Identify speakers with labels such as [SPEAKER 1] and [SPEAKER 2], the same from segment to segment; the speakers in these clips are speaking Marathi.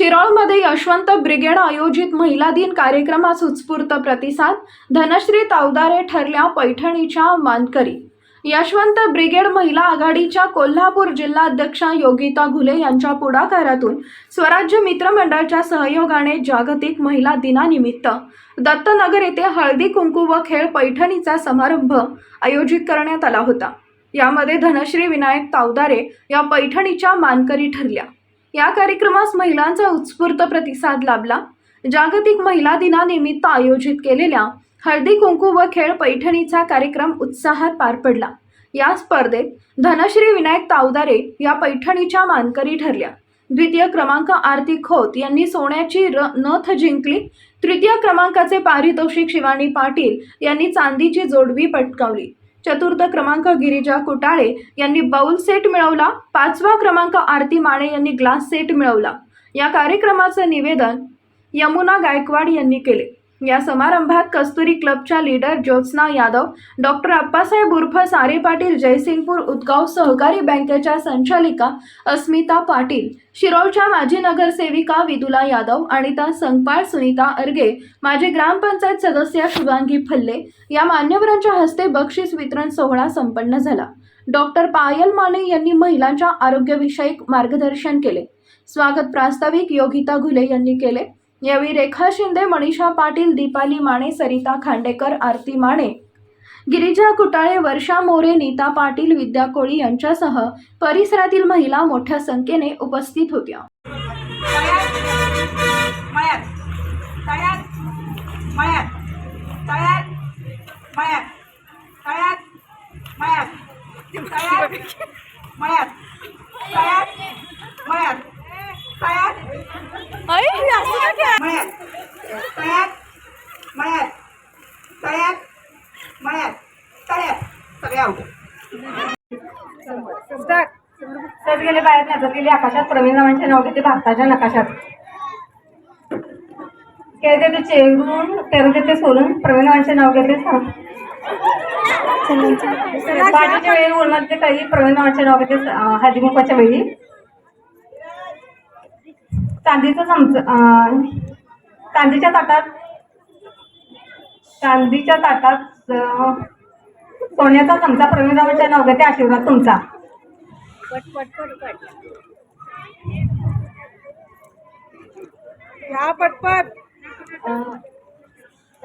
[SPEAKER 1] शिरोळमध्ये यशवंत ब्रिगेड आयोजित महिला दिन कार्यक्रमास उत्स्फूर्त प्रतिसाद धनश्री तावदारे ठरल्या पैठणीच्या मानकरी. यशवंत ब्रिगेड महिला आघाडीच्या कोल्हापूर जिल्हाध्यक्षा योगिता घुले यांच्या पुढाकारातून स्वराज्य मित्रमंडळाच्या सहयोगाने जागतिक महिला दिनानिमित्त दत्तनगर येथे हळदी कुंकू व खेळ पैठणीचा समारंभ आयोजित करण्यात आला होता. यामध्ये धनश्री विनायक तावदारे या पैठणीच्या मानकरी ठरल्या. या कार्यक्रमास महिलांचा उत्स्फूर्त प्रतिसाद लाभला. जागतिक महिला दिनानिमित्त आयोजित केलेल्या हळदी कुंकू व खेळ पैठणीचा कार्यक्रम उत्साहात पार पडला. या स्पर्धेत धनश्री विनायक तावदारे या पैठणीच्या मानकरी ठरल्या. द्वितीय क्रमांक आरती खोत यांनी सोन्याची र नथ जिंकली. तृतीय क्रमांकाचे पारितोषिक शिवानी पाटील यांनी चांदीची जोडवी पटकावली. चतुर्थ क्रमांक गिरिजा कुटाळे यांनी बाउल सेट मिळवला. पाचवा क्रमांक आरती माने यांनी ग्लास सेट मिळवला. या कार्यक्रमाचं निवेदन यमुना गायकवाड यांनी केले. या समारंभात कस्तुरी क्लबच्या लीडर ज्योत्स्ना यादव डॉक्टर अप्पासाहेब उर्फ सारे पाटील जयसिंगपूर उदगाव सहकारी बँकेच्या संचालिका अस्मिता पाटील शिरोळच्या माजी नगरसेविका विदुला यादव अनिता संगपाळ सुनीता अर्गे माजी ग्रामपंचायत सदस्य शुभांगी फल्ले या मान्यवरांच्या हस्ते बक्षीस वितरण सोहळा संपन्न झाला. डॉक्टर पायल माने यांनी महिलांच्या आरोग्यविषयक मार्गदर्शन केले. स्वागत प्रास्ताविक योगिता घुले यांनी केले. यावेळी रेखा शिंदे मनीषा पाटील दीपाली माने सरिता खांडेकर आरती माने गिरिजा कुटाळे वर्षा मोरे नीता पाटील विद्या कोळी यांच्यासह परिसरातील महिला मोठ्या संख्येने उपस्थित होत्या.
[SPEAKER 2] मळ्यात
[SPEAKER 3] गेले बाहेर नजर गेली आकाशात. प्रवीण नावांचे नाव घेते भारताच्या नकाशात. केळदे ते चेरून पेरदे ते सोलून प्रवीण नावांचे नाव घेते पाठीच्या वेळी बोलणार काही. प्रवीण नावांचे नाव घेते हळदीमुखाच्या वेळी. चांदीचं चमच चांदीच्या ताटात चांदीच्या ताटात सोन्याचा चमचा प्रवीण रावांच्या नाव घेते आशीर्वाद तुमचा
[SPEAKER 2] या पटपट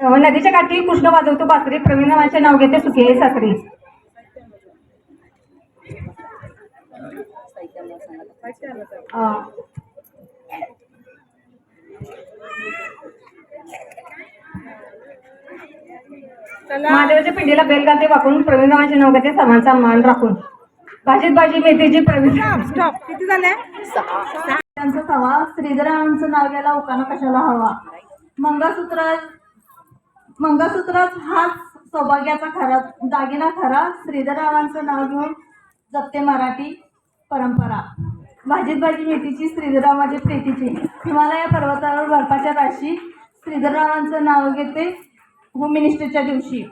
[SPEAKER 3] नदीच्या काठी कृष्ण वाजवतो बासरी प्रवीण रावांचे नाव घेते सुखी सासरी महादेवाच्या पिंडीला बेल घालते वाकून प्रवीण रावांचे नाव घेते सर्वांचा मान राखून. भाजीत भाजी मेथीची प्रवीण.
[SPEAKER 2] स्टॉप किती झाले?
[SPEAKER 3] त्यांचं सवा. श्रीधरावांचं नाव घ्यायला उकाना कशाला हवा? मंगळसूत्र मंगळसूत्रात हाच सौभाग्याचा खरा दागिना खरा. श्रीधरावांचं नाव घेऊन जपते मराठी परंपरा. भाजीत भाजी मेथीची श्रीधरावाची प्रीतीची. हिमालया पर्वतावर बर्फाच्या राशी. श्रीधररावांचं नाव घेते होम मिनिस्टरच्या दिवशी.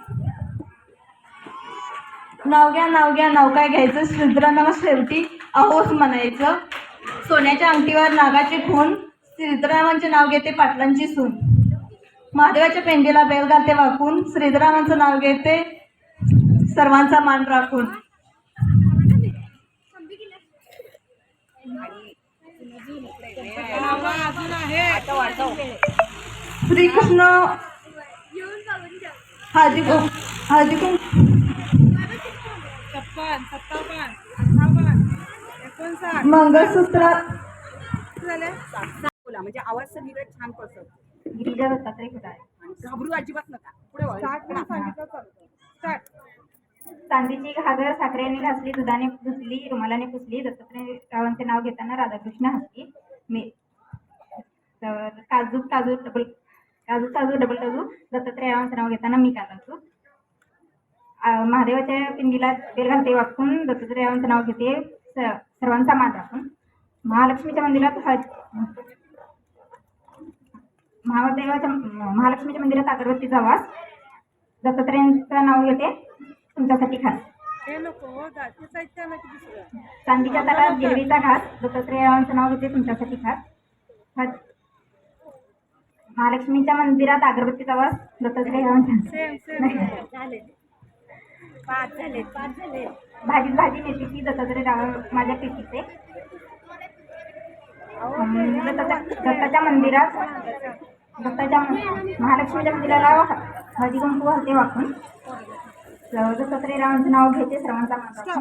[SPEAKER 3] नाव घ्या नाव घ्या नाव काय घ्यायचं? श्रीधरांना शेवटी अहोस म्हणायचं. सोन्याच्या अंगठीवर नागाचे खून श्रीधरामांचे नाव घेते पाटलांची सून. महादेवाच्या पेंडीला बेल घालते वाकून श्रीधरामांचं नाव घेते सर्वांचा मान राखून. श्रीकृष्ण हळदी कुं- हळदी कुं।
[SPEAKER 2] छप्पन सत्तावन्न अठ्ठावन्न एकोणसाठ.
[SPEAKER 3] मंगळसूत्र।
[SPEAKER 2] बोला म्हणजे आवाज सगळीकडे छान पसरतो.
[SPEAKER 3] गिरिजा दत्तात्रय कुठं आहे?
[SPEAKER 2] आणि घाबरू अजिबात नका. पुढे सांगितलं स्टार्ट
[SPEAKER 3] चांदीची घागर साखरेने घासली दुधाने धुतली रुमालाने पुसली दत्तात्रय रावांचे नाव घेताना राधाकृष्ण हसली मी तर काजू काजू काजू काजू डबल काजू दत्तात्रय रावांचं नाव घेताना मी काजू महादेवाच्या पिंडीला बेल घालते वाकून दत्तात्रय रावांचं नाव घेते. सर्वांचा मान राखून महालक्ष्मीच्या मंदिरात महादेवाच्या महालक्ष्मीच्या मंदिरात अगरबत्तीचा वास दत्तात्रयांचं नाव घेते. तुमच्यासाठी खास.
[SPEAKER 2] हे
[SPEAKER 3] चांदीच्या ताटात गिरवीचा घास. दत्तात्रयाचं नाव घेते. तुमच्यासाठी खास. महालक्ष्मीच्या मंदिरात अगरबत्तीचा वास दत्तात्रय
[SPEAKER 2] पाच झाले पाच झाले.
[SPEAKER 3] भाजी भाजी मेथीची दत्तात्रय राव माझ्या पेटीचे. दत्ताच्या दत्ताच्या मंदिरात दत्ताच्या. महालक्ष्मीच्या मंदिराला हळदी कुंकू घालते वाकून. दत्तात्रय रावांचं नाव घेते सर्वांचा